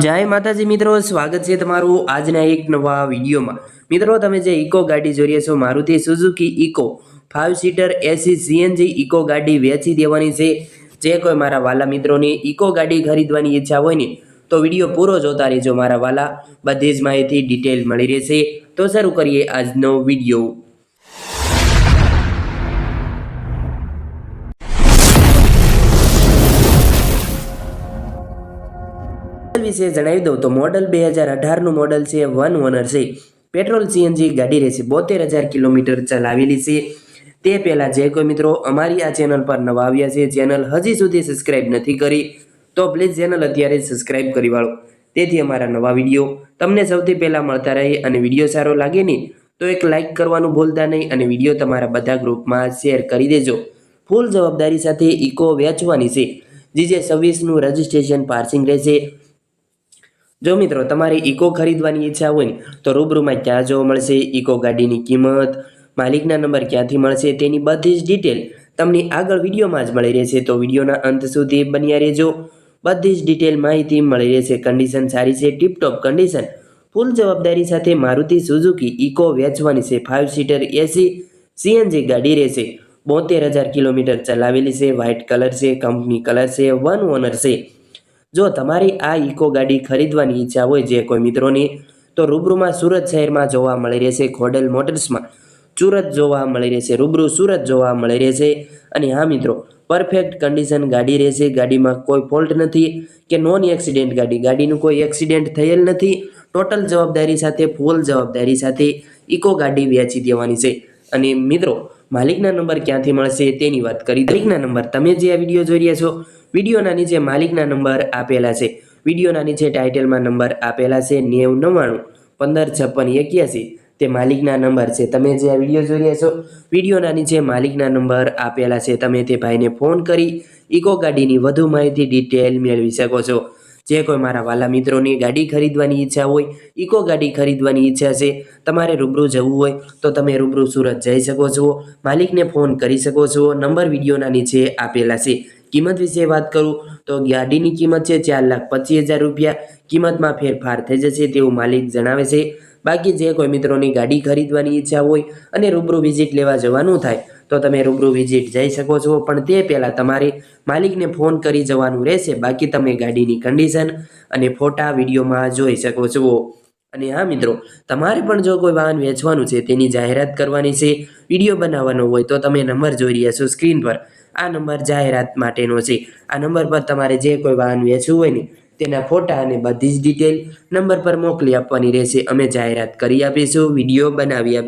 જય માતાજી મિત્રો, સ્વાગત છે તમારું આજના એક નવા વિડીયોમાં. મિત્રો, તમે જે ઇકો ગાડી જોઈ રહ્યા છો, Maruti Suzuki Eeco. Five seater AC CNG Eeco ગાડી વેચી દેવાની છે. જે કોઈ મારા વાલા મિત્રોની ઇકો ગાડી ખરીદવાની ઈચ્છા હોય ને, તો વીડિયો પૂરો જોતા રહેજો મારા વાલા. બધી જ માહિતી ડિટેલ મળી રહેશે. તો શરૂ કરીએ આજનો વીડિયો. વિશે જણાવી દઉં તો મોડલ બે હજાર અઢારનું મોડલ છે વન ઓનર છે પેટ્રોલ સીએનજી ગાડી રહેશે બોતેર હજાર કિલોમીટર ચલાવેલી છે. તે પહેલાં જે કોઈ મિત્રો અમારી આ ચેનલ પર નવા આવ્યા છે, ચેનલ હજી સુધી સબસ્ક્રાઇબ નથી કરી, તો પ્લીઝ ચેનલ અત્યારે સબસ્ક્રાઇબ કરી વાળો. તેથી અમારા નવા વીડિયો તમને સૌથી પહેલાં મળતા રહે અને વીડિયો સારો લાગે ને, તો એક લાઇક કરવાનું ભૂલતા નહીં અને વીડિયો તમારા બધા ગ્રુપમાં શેર કરી દેજો. ફૂલ જવાબદારી સાથે ઇકો વેચવાની છે. જીજે છવ્વીસનું રજિસ્ટ્રેશન પાર્સિંગ રહેશે. જો મિત્રો, તમારે ઇકો ખરીદવાની ઈચ્છા હોય ને તો રૂબરૂમાં ક્યાં જોવા મળશે? ઇકો ગાડીની કિંમત, માલિકના નંબર ક્યાંથી મળશે તેની બધી જ ડિટેલ તમને આગળ વિડીયોમાં જ મળી રહેશે. તો વિડીયોના અંત સુધી બન્યા રહેજો. બધી જ ડિટેલ માહિતી મળી રહેશે. કન્ડિશન સારી છે, ટીપટોપ કન્ડિશન, ફૂલ જવાબદારી સાથે મારુતિ સુઝુકી ઇકો વેચવાની છે. ફાઇવ સીટર એસી, સીએનજી ગાડી રહેશે. બોતેર હજાર કિલોમીટર ચલાવેલી છે. વ્હાઇટ કલર છે, કંપની કલર છે, વન ઓનર છે. જો તમારી આ ઇકો ગાડી ખરીદવાની ઈચ્છા હોય જે કોઈ મિત્રોની, તો રૂબરૂમાં સુરત શહેરમાં જોવા મળી રહેશે ખોડલ મોટર્સમાં. સુરત જોવા મળી રહેશે, રૂબરૂ સુરત જોવા મળી રહેશે. અને હા મિત્રો, પરફેક્ટ કન્ડિશન ગાડી રહેશે. ગાડીમાં કોઈ ફોલ્ટ નથી કે નોન એક્સિડેન્ટ ગાડી. ગાડીનું કોઈ એક્સિડેન્ટ થયેલ નથી. ટોટલ જવાબદારી સાથે, ફૂલ જવાબદારી સાથે ઇકો ગાડી વેચી દેવાની છે. અને મિત્રો, માલિકના નંબર ક્યાંથી મળશે તેની વાત કરી માલિકના નંબર, તમે જે આ વીડિયો જોઈ રહ્યા છો, વિડીયોના નીચે માલિકના નંબર આપેલા છે. વિડીયોના નીચે ટાઇટલમાં નંબર આપેલા છે નેવું નવ્વાણું, પંદર, છપ્પન, એક્યાસી. તે માલિકના નંબર છે. તમે જે આ વીડિયો જોઈ રહ્યા છો, વિડીયોના નીચે માલિકના નંબર આપેલા છે. તમે તે ભાઈને ફોન કરી ઇકો ગાડીની વધુ માહિતી, ડિટેલ મેળવી શકો છો. જે કોઈ મારા વાલા મિત્રોની ગાડી ખરીદવાની ઈચ્છા હોય ઇકો ગાડી ખરીદવાની ઈચ્છા છે, તમારે રૂબરૂ જવું હોય, તો તમે રૂબરૂ સુરત જઈ શકો છો. માલિકને ફોન કરી શકો છો. નંબર વિડીયોના નીચે આપેલા છે. કિંમત વિશે વાત કરું તો ગાડીની કિંમત છે ચાર લાખ પચીસ હજાર રૂપિયા. કિંમતમાં ફેરફાર થઈ જશે તેવું માલિક જણાવે છે. બાકી જે કોઈ મિત્રોની ગાડી ખરીદવાની ઈચ્છા હોય અને રૂબરૂ વિઝિટ લેવા જવાનું થાય, તો તમે રૂબરૂ વિઝિટ જઈ શકો છો. પણ તે પહેલાં તમારે માલિકને ફોન કરી જવાનું રહેશે. બાકી તમે ગાડીની કન્ડિશન અને ફોટા વિડીયોમાં જોઈ શકો છો. અને હા મિત્રો, તમારે પણ જો કોઈ વાહન વેચવાનું છે તેની જાહેરાત કરવાની છે, વીડિયો બનાવવાનો હોય તો તમે નંબર જોઈ રહ્યા છો સ્ક્રીન પર. આ નંબર જાહેરાત માટેનો છે. આ નંબર પર તમારે જે કોઈ વાહન વેચવું હોય ને, તેના ફોટા અને બધી જ ડિટેલ નંબર પર મોકલી આપવાની રહેશે. અમે જાહેરાત કરી આપીશું, વીડિયો બનાવી આપીશું.